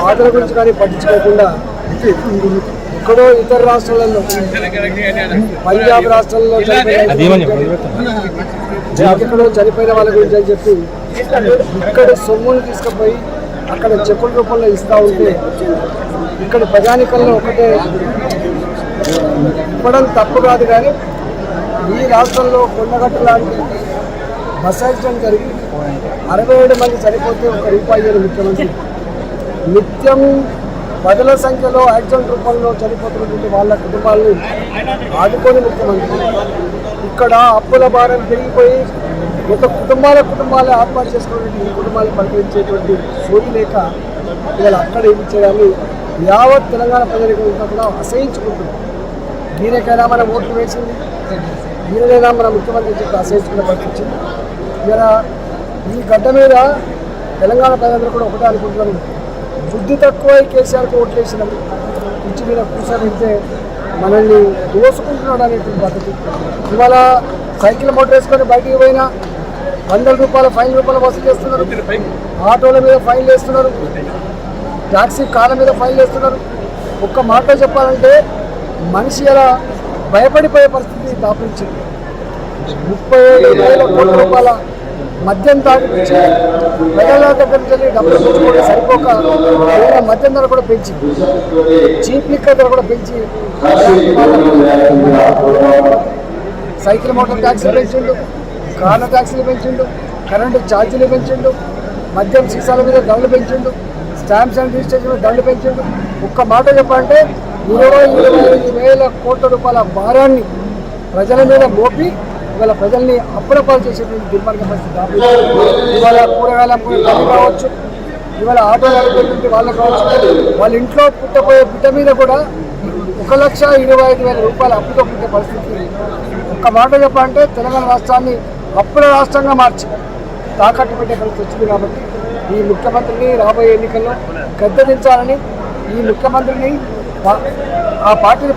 బాధల గురించి కానీ పట్టించుకోకుండా ఎక్కడో ఇతర రాష్ట్రాలలో పంజాబ్ రాష్ట్రాల్లో చనిపోయిన ఎక్కడో చనిపోయిన వాళ్ళ గురించి అని చెప్పి ఇక్కడ సొమ్మును తీసుకుపోయి అక్కడ చెక్కుల రూపంలో ఇస్తా ఉంటే ఇక్కడ ప్రజానికల్లో ఒకటే ఇవ్వడం తప్పు కాదు కానీ ఈ రాష్ట్రంలో కొండగట్టు లాంటి బస్ యాక్సిడెంట్ జరిగి అరవై ఏడు మంది చనిపోతే ఒక రూపాయి ముఖ్యమంత్రి. నిత్యం పదల సంఖ్యలో యాక్సిడెంట్ రూపంలో చనిపోతున్నటువంటి వాళ్ళ కుటుంబాలను ఆదుకొని ముఖ్యమంత్రి. ఇక్కడ అప్పుల భారం పెరిగిపోయి ఒక కుటుంబాల కుటుంబాలే ఆత్మహత్య చేసుకున్నటువంటి ఈ పరిగణించేటువంటి సోయి లేక ఇవాళ అక్కడ ఏమి చేయాలి? యావత్ తెలంగాణ ప్రజలకు కూడా అసహించుకుంటుంది. దీనికైనా మనం ఓట్లు వేసింది. దీనికైనా మన ముఖ్యమంత్రి చెప్పి అసహించుకునే పరిస్థితి. ఇలా ఈ గడ్డ మీద తెలంగాణ ప్రజలందరూ కూడా ఒకటే అనుకుంటున్నారు. బుద్ధి తక్కువ కేసీఆర్కి ఓట్లు వేసినాం ఇంటి మీద కూర్చోబెడితే మనల్ని దోసుకుంటున్నాడు అనేటువంటి పద్ధతి. ఇవాళ సైకిల్ మోటార్ వేసుకొని బయటికి పోయినా వందల రూపాయల ఫైన్ రూపాయలు వసూలు చేస్తున్నారు. ఆటోల మీద ఫైన్ వేస్తున్నారు. టాక్సీ కార్ల మీద ఫైన్ వేస్తున్నారు. ఒక్క మాట చెప్పాలంటే మనిషి ఎలా భయపడిపోయే పరిస్థితి దాపించింది ముప్పై ఐదు వేల కోట్ల రూపాయల మద్యం తాగిపించి ప్రజల దగ్గర నుంచి వెళ్ళి డబ్బులు పెంచుకోవడం సరిపోక వేల మద్యం ధర కూడా పెంచి చీప్ లిక్కర్ ధర కూడా పెంచి. సైకిల్ మోటార్ ట్యాక్సీలు పెంచిండు కార్ల ట్యాక్సీలు పెంచిండు కరెంటు ఛార్జీలు పెంచిండు మద్యం సీసాల మీద దండలు పెంచిండు స్టాంప్స్ అండ్ రిజిస్ట్రేషన్ మీద పెంచిండు. ఒక్క మాట చెప్పాలంటే ఇరవై ఇరవై ఐదు వేల కోట్ల రూపాయల భారాన్ని ప్రజల మీద మోపి ఇవాళ ప్రజల్ని అప్పుడపాలు చేసేటువంటి దుర్మార్గ పరిస్థితి ఇవాళ కూరగాయలు అమ్ముకునే తల్లి కావచ్చు ఇవాళ ఆటో నడిపేటువంటి వాళ్ళు కావచ్చు వాళ్ళ ఇంట్లో పుట్టపోయే బిడ్డ మీద కూడా ఒక లక్ష ఇరవై ఐదు వేల రూపాయలు అప్పుతో పుట్టే పరిస్థితి ఒక్క మాట చెప్పాలంటే తెలంగాణ రాష్ట్రాన్ని అప్పుల రాష్ట్రంగా మార్చి తాకట్టు పెట్టే పరిస్థితి వచ్చింది కాబట్టి ఈ ముఖ్యమంత్రిని రాబోయే ఎన్నికల్లో గద్దెదించాలని ఈ ముఖ్యమంత్రిని ఆ పార్టీని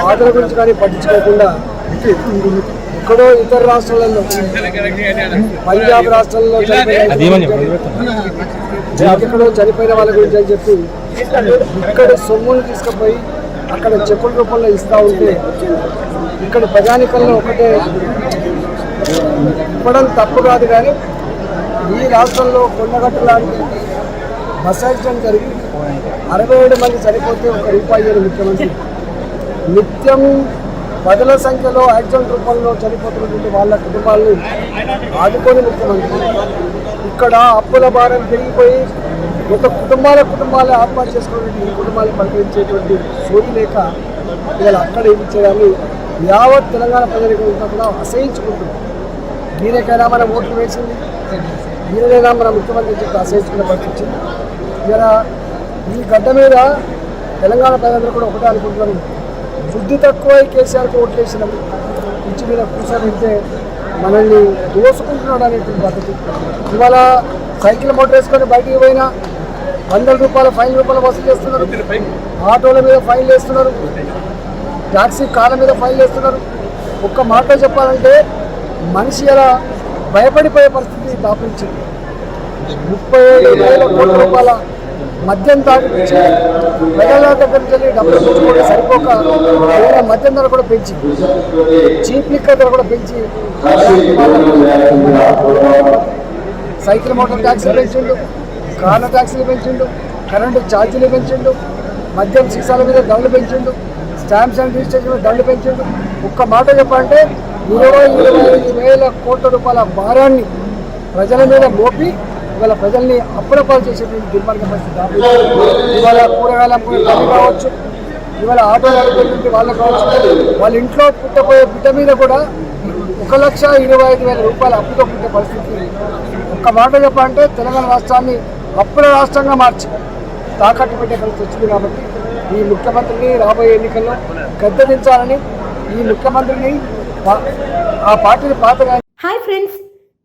బాధల గురించి కానీ పట్టించుకోకుండా ఎక్కడో ఇతర రాష్ట్రాలలో పంజాబ్ రాష్ట్రాల్లో ఎక్కడో చనిపోయిన వాళ్ళ గురించి అని చెప్పి ఇక్కడ సొమ్మును తీసుకుపోయి అక్కడ చెక్కుల రూపంలో ఇస్తా ఉంటే ఇక్కడ ప్రజానికల్లో ఒకటే ఇవ్వడం తప్పు కాదు కానీ ఈ రాష్ట్రంలో కొండగట్టు లాంటి బస్ యాక్సిడెంట్ జరిగి అరవై ఏడు మంది చనిపోతే ఒక రూపాయి ముఖ్యమంత్రి. నిత్యం పదుల సంఖ్యలో యాక్సిడెంట్ రూపంలో చనిపోతున్నటువంటి వాళ్ళ కుటుంబాలను ఆదుకొని ముఖ్యమంత్రి. ఇక్కడ అప్పుల భారం పెరిగిపోయి ఒక కుటుంబాల కుటుంబాలే ఆత్మహత్య చేసుకున్నటువంటి ఈ కుటుంబాలను పరిగణించేటువంటి సోయి లేక ఇవాళ అక్కడ ఏమి చేయాలి? యావత్ తెలంగాణ ప్రజలకు కూడా అసహించుకుంటుంది దీనికైనా మనం ఓట్లు వేసింది. దీనికైనా మన ముఖ్యమంత్రి చెప్పి అసహించుకునే పరిస్థితి ఇలా ఈ గడ్డ మీద తెలంగాణ ప్రజలందరూ కూడా ఒకటే అనుకుంటున్నారు. బుద్ధి తక్కువ కేసీఆర్కి ఓట్లు వేసినాం ఇంటి మీద కూర్చోబెడితే మనల్ని దోసుకుంటున్నాడు అనేటువంటి పద్ధతి. ఇవాళ సైకిల్ మోటార్ వేసుకొని బయటికి పోయినా వందల రూపాయల ఫైన్ రూపాయలు వసూలు చేస్తున్నారు. ఆటోల మీద ఫైన్లు వేస్తున్నారు. ట్యాక్సీ కార్ల మీద ఫైన్లు వేస్తున్నారు. ఒక్క మాట చెప్పాలంటే మనిషి ఎలా భయపడిపోయే పరిస్థితి దాపించింది ముప్పై ఏడు వేల కోట్ల రూపాయల మద్యం తాగించి ప్రజల దగ్గర నుంచి డబ్బులు తెచ్చుకోవడం సరిపోక వేల మద్యం ధర కూడా పెంచి చీప్ లిక్కర్ ధర కూడా పెంచి సైకిల్ మోటార్ ట్యాక్సీలు పెంచిండు కార్ల ట్యాక్సీలు పెంచిండు కరెంటు ఛార్జీలు పెంచిండు మద్యం సీసాల మీద దండలు పెంచిండు స్టాంప్స్ అండ్ రిజిస్ట్రేషన్ మీద దండలు పెంచిండు. ఒక్క మాట చెప్పాలంటే ఇరవై ఇరవై ఐదు వేల కోట్ల రూపాయల భారాన్ని ప్రజల మీద మోపి ఇవాళ ప్రజల్ని అప్పుడప్పుడు చేసేటువంటి దుర్మార్గ పరిస్థితి ఇవాళ కూరగాయలు అమ్ముకునే తల్లి కావచ్చు ఇవాళ ఆటోలు అడుగుతుంటే వాళ్ళు కావచ్చు వాళ్ళ ఇంట్లో పుట్టపోయే బిడ్డ మీద కూడా ఒక లక్ష ఇరవై ఐదు వేల రూపాయలు అప్పుతో పుట్టే పరిస్థితి. ఒక్క మాట చెప్పాలంటే తెలంగాణ రాష్ట్రాన్ని అప్పుల రాష్ట్రంగా మార్చి తాకట్టు పెట్టే పరిస్థితి వచ్చింది కాబట్టి ఈ ముఖ్యమంత్రిని రాబోయే ఎన్నికల్లో గద్దెదించాలని ఈ ముఖ్యమంత్రిని ఆ పార్టీని పాతగా హాయ్ ఫ్రెండ్స్